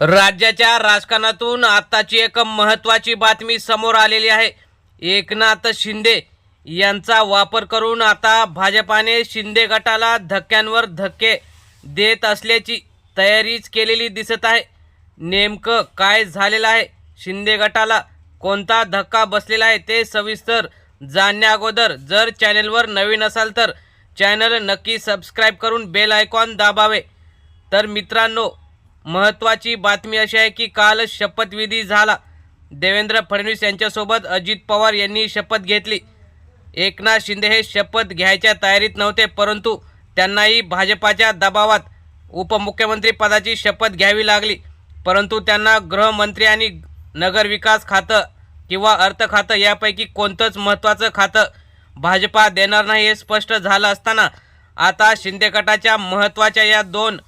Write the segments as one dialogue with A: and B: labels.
A: राज्याच्या राजकारणातून आताची एक महत्त्वाची बातमी समोर आलेली आहे. एकनाथ शिंदे यांचा वापर करून आता भाजपाने शिंदे गटाला धक्क्यांवर धक्के देत असल्याची तयारीच केलेली दिसत आहे. नेमकं काय झालेलं आहे? शिंदे गटाला कोणता धक्का बसलेला आहे ते सविस्तर जाणण्या अगोदर जर चॅनेलवर नवीन असाल तर चॅनल नक्की सबस्क्राईब करून बेल आयकॉन दाबावे. तर मित्रांनो महत्त्वाची बातमी अशी आहे की काल शपथविधी झाला. देवेंद्र फडणवीस यांच्यासोबत अजित पवार यांनी शपथ घेतली. एकनाथ शिंदे हे शपथ घ्यायच्या तयारीत नव्हते परंतु त्यांनाही भाजपाच्या दबावात उपमुख्यमंत्री पदाची शपथ घ्यावी लागली. परंतु त्यांना गृहमंत्री आणि नगरविकास खातं किंवा अर्थ खातं यापैकी कोणतंच महत्त्वाचं खातं भाजपा देणार नाही हे स्पष्ट झालं असताना आता शिंदे गटाच्या महत्त्वाच्या या दोन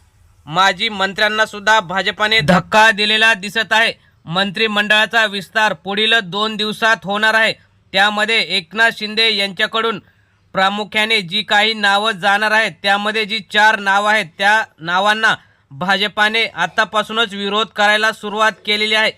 A: माजी मंत्र्यांना सुद्धा भाजपाने धक्का दिलेला दिसत आहे. मंत्रिमंडळाचा विस्तार पुढील दोन दिवसात होणार आहे. त्यामध्ये एकनाथ शिंदे यांच्याकडून प्रामुख्याने जी काही नावं जाणार आहेत त्यामध्ये जी चार नावं आहेत त्या नावांना भाजपाने आतापासूनच विरोध करायला सुरुवात केलेली आहे.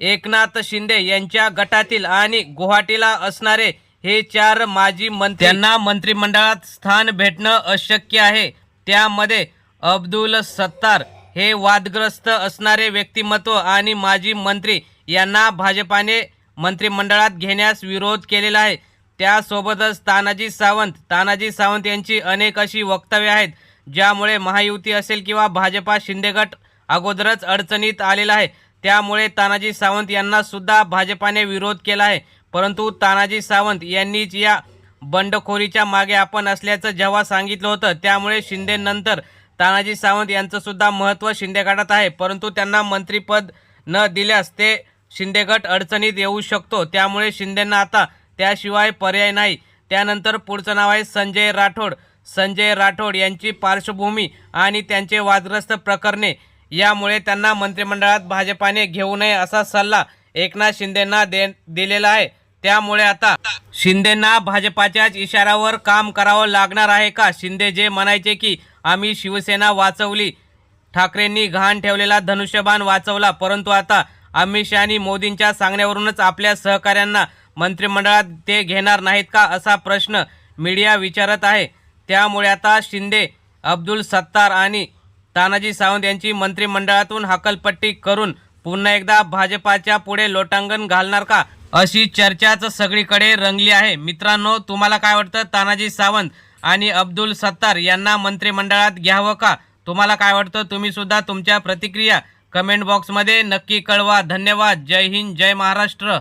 A: एकनाथ शिंदे यांच्या गटातील आणि गुवाहाटीला असणारे हे चार माजी मंत्र्यांना मंत्रिमंडळात स्थान भेटणं अशक्य आहे. त्यामध्ये अब्दुल सत्तार हे वादग्रस्त असणारे व्यक्तिमत्व आणि माजी मंत्री यांना भाजपाने मंत्रिमंडळात घेण्यास विरोध केलेला आहे. त्यासोबतच तानाजी सावंत तानाजी सावंत यांची अनेक अशी वक्तव्य आहेत ज्यामुळे महायुती असेल किंवा भाजपा शिंदेगट अगोदरच अडचणीत आलेला आहे. त्यामुळे तानाजी सावंत यांना सुद्धा भाजपाने विरोध केला आहे. परंतु तानाजी सावंत यांनीच या बंडखोरीच्या मागे आपण असल्याचं जेव्हा सांगितलं होतं त्यामुळे शिंदेनंतर तानाजी सावंत यांचं सुद्धा महत्त्व शिंदे गटात आहे परंतु त्यांना मंत्रीपद न दिल्यास ते शिंदे गट अडचणीत येऊ शकतो. त्यामुळे शिंदेंना आता त्याशिवाय पर्याय नाही. त्यानंतर पुढचं नाव आहे संजय राठोड. संजय राठोड यांची पार्श्वभूमी आणि त्यांचे वादग्रस्त प्रकरणे यामुळे त्यांना मंत्रिमंडळात भाजपाने घेऊ नये असा सल्ला एकनाथ शिंदेंना दे दिलेला आहे. त्यामुळे आता शिंदेंना भाजपाच्याच इशाऱ्यावर काम करावं लागणार आहे का? शिंदे जे म्हणायचे की आम्ही शिवसेना वाचवली. ठाकरेंनी घाण ठेवलेला धनुष्यबाण वाचवला परंतु आता अमित शहा आणि मोदींच्या सांगण्यावरूनच आपल्या सहकाऱ्यांना मंत्रिमंडळात ते घेणार नाहीत का असा प्रश्न मीडिया विचारत आहे. त्यामुळे आता शिंदे अब्दुल सत्तार आणि तानाजी सावंत यांची मंत्रिमंडळातून हकलपट्टी करून पुन्हा एकदा भाजपाच्या पुढे लोटांगण घालणार का? अशी चर्चाच सगळीकडे रंगली आहे. मित्रांनो तुम्हाला काय वाटतं? तानाजी सावंत आणि अब्दुल सत्तार यांना मंत्रिमंडळात घ्यावं का? तुम्हाला काय वाटतं? तुम्ही सुद्धा तुमच्या प्रतिक्रिया कमेंट बॉक्समध्ये नक्की कळवा. धन्यवाद. जय हिंद. जय महाराष्ट्र.